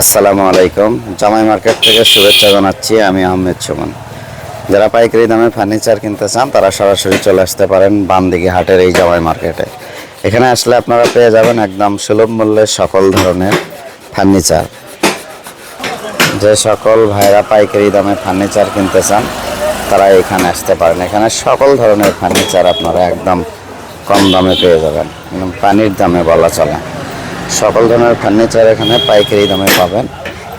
আসসালামু আলাইকুম। জামাই মার্কেট থেকে শুভেচ্ছা জানাচ্ছি, আমি আহমেদ সুমন। যারা পাইকারি দামে ফার্নিচার কিনতে চান, তারা সরাসরি চলে আসতে পারেন বামদিঘি হাটের এই জামাই মার্কেটে। এখানে আসলে আপনারা পেয়ে যাবেন একদম সুলভ মূল্যে সকল ধরনের ফার্নিচার। যে সকল ভাইরা পাইকারি দামে ফার্নিচার কিনতে চান, তারা এখানে আসতে পারেন। এখানে সকল ধরনের ফার্নিচার আপনারা একদম কম দামে পেয়ে যাবেন। পানির দামে বলা চলে। সকল ধরনের ফার্নিচার এখানে পাইকারি দামে পাবেন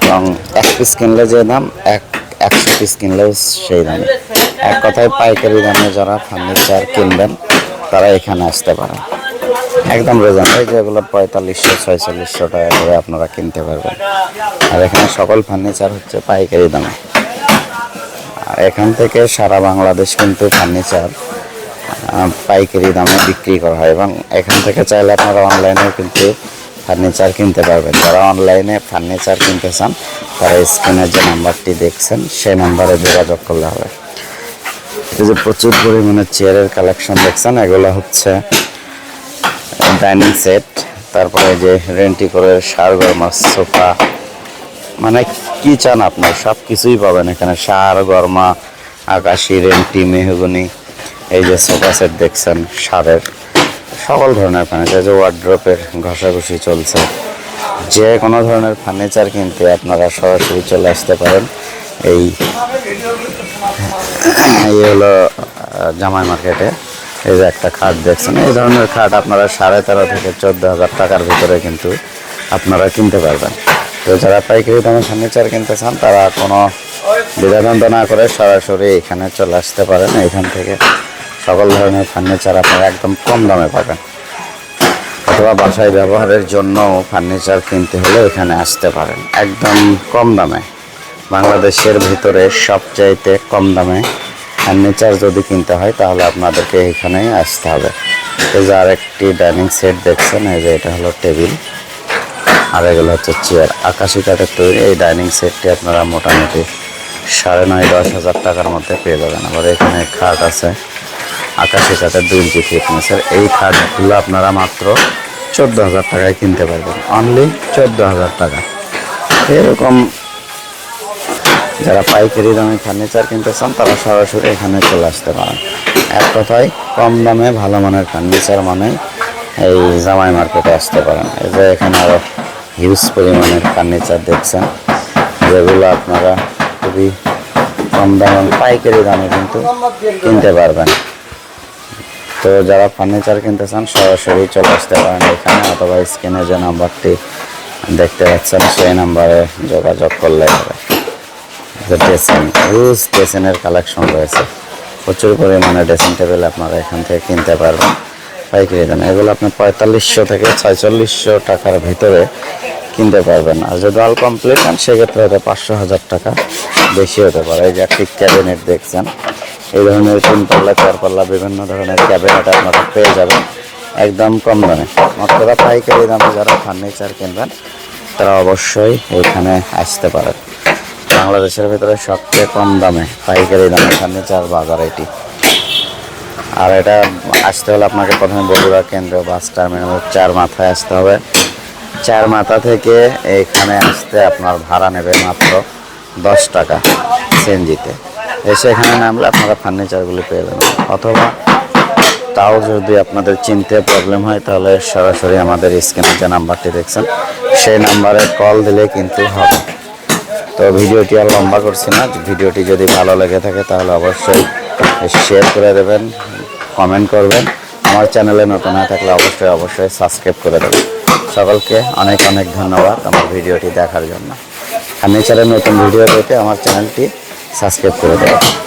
এবং এক পিস কিনলে যে দাম, এক একশো পিস কিনলেও সেই দামে। এক কথায় পাইকারি দামে যারা ফার্নিচার কিনবেন, তারা এখানে আসতে পারেন। একদম রেজান এই যেগুলো পঁয়তাল্লিশশো, ছয়চল্লিশশো টাকা করে আপনারা কিনতে পারবেন। আর এখানে সকল ফার্নিচার হচ্ছে পাইকারি দামে। আর এখান থেকে সারা বাংলাদেশ কিন্তু ফার্নিচার পাইকারি দামে বিক্রি করা হয় এবং এখান থেকে চাইলে আপনারা অনলাইনেও কিন্তু ফার্নিচার কিনতে পারবেন। যারা অনলাইনে ফার্নিচার কিনতে চান, তারা স্ক্রিনের যে নাম্বারটি দেখছেন, সেই নাম্বারে যোগাযোগ করলে হবে। এই যে প্রচুর পরিমাণে চেয়ারের কালেকশন দেখছেন, এগুলো হচ্ছে ডাইনিং সেট তারপরে যে রেন্টি করে সার গরমা সোফা। মানে কি চান আপনি? সব কিছুই পাবেন এখানে। সার গরমা আকাশি, রেন্টি, মেহগুনি, এই যে সোফা সেট দেখছেন সারের। সকল ধরনের ফার্নিচার যে ওয়ার্ড্রপের ঘষাঘষি চলছে। যে কোনো ধরনের ফার্নিচার কিনতে আপনারা সরাসরি চলে আসতে পারেন। এই এই হলো জামাই মার্কেটে। এই যে একটা খাট দেখছেন, এই ধরনের খাট আপনারা সাড়ে তেরো থেকে চোদ্দ হাজার টাকার ভিতরে কিন্তু আপনারা কিনতে পারবেন। তো যারা পাইকারি দামে ফার্নিচার কিনতে চান, তারা কোনো দ্বিধাদ্বন্দ্ব না করে সরাসরি এখানে চলে আসতে পারেন। এখান থেকে সকল ধরনের ফার্নিচার আপনারা একদম কম দামে পাবেন। অথবা বাসায় ব্যবহারের জন্য ফার্নিচার কিনতে হলে এখানে আসতে পারেন। একদম কম দামে। বাংলাদেশের ভিতরে সবচাইতে কম দামে ফার্নিচার যদি কিনতে হয়, তাহলে আপনাদেরকে এখানেই আসতে হবে। এই যে আরেকটি ডাইনিং সেট দেখছেন, এই যে এটা হলো টেবিল। আর এগুলো হচ্ছে চেয়ার। আকাশি কাঠের তৈরি এই ডাইনিং সেটটি আপনারা মোটামুটি সাড়ে নয়, দশ হাজার টাকার মধ্যে পেয়ে যাবেন। আবার এখানে খাট আছে। আকাশি কাঠের দুই ইঞ্চি ফিটনেসের এই খাটগুলো আপনারা মাত্র চোদ্দ হাজার টাকায় কিনতে পারবেন। অনলি চোদ্দ হাজার টাকা। এরকম যারা পাইকারি দামে ফার্নিচার কিনতে চান, তারা সরাসরি এখানে চলে আসতে পারেন। এক কথায়, কম দামে ভালো মানের ফার্নিচার মানে এই জামাই মার্কেটে আসতে পারেন। এই যে এখানে আরও হিউজ পরিমাণের ফার্নিচার দেখছেন, যেগুলো আপনারা খুবই কম দামে, পাইকারি দামে কিন্তু কিনতে পারবেন। তো যারা ফার্নিচার কিনতে চান, সরাসরি চলে আসতে পারেন এখানে, অথবা স্ক্রিনে যে নাম্বারটি দেখতে পাচ্ছেন, সেই নাম্বারে যোগাযোগ করলে ড্রেসিং ড্রেসিংয়ের কালেকশন রয়েছে। প্রচুর পরিমাণে ড্রেসিং টেবিল আপনারা এখান থেকে কিনতে পারবেন। পাইকারি দামে। এগুলো আপনি পঁয়তাল্লিশশো থেকে ছয়চল্লিশশো টাকার ভিতরে কিনতে পারবেন। আর যদি অল কমপ্লিট নেন, সেক্ষেত্রে হয়তো পাঁচশো হাজার টাকা বেশি হতে পারে। এই যে একটি ক্যাবিনেট দেখছেন এই ধরনের তিন পাল্লা চার পাল্লা বিভিন্ন ধরনের ক্যাবিনেট আপনারা পেয়ে যাবেন। একদম কম দামে। মাত্রা পাইকারি দামে যারা ফার্নিচার কিনবেন, তারা অবশ্যই এখানে আসতে পারেন। বাংলাদেশের ভিতরে সবচেয়ে কম দামে পাইকারি দামে ফার্নিচার বাজার এটি। আর এটা আসতে হলে আপনাকে প্রথমে বগুড়া কেন্দ্র বাস টার্মিনাল চার মাথায় আসতে হবে। চার মাথা থেকে এখানে আসতে আপনার ভাড়া নেবে মাত্র দশ টাকা সিএনজিতে। এসে এখানে নামলে আপনারা ফার্নিচারগুলি পেয়ে যাবেন। অথবা তাও যদি আপনাদের চিনতে প্রবলেম হয়, তাহলে সরাসরি আমাদের স্ক্রিনে যে নাম্বারটি দেখছেন, সেই নাম্বারে কল দিলে কিন্তু হবে। তো ভিডিওটি আর লম্বা করছি না, ভিডিওটি যদি ভালো লেগে থাকে, তাহলে অবশ্যই শেয়ার করে দেবেন কমেন্ট করবেন। আমার চ্যানেলে নতুন হয়ে থাকলে অবশ্যই অবশ্যই সাবস্ক্রাইব করে দেবেন। সকলকে অনেক অনেক ধন্যবাদ আমার ভিডিওটি দেখার জন্য। ফার্নিচারের নতুন ভিডিও পেতে আমার চ্যানেলটি সাবস্ক্রাইব করে দেবেন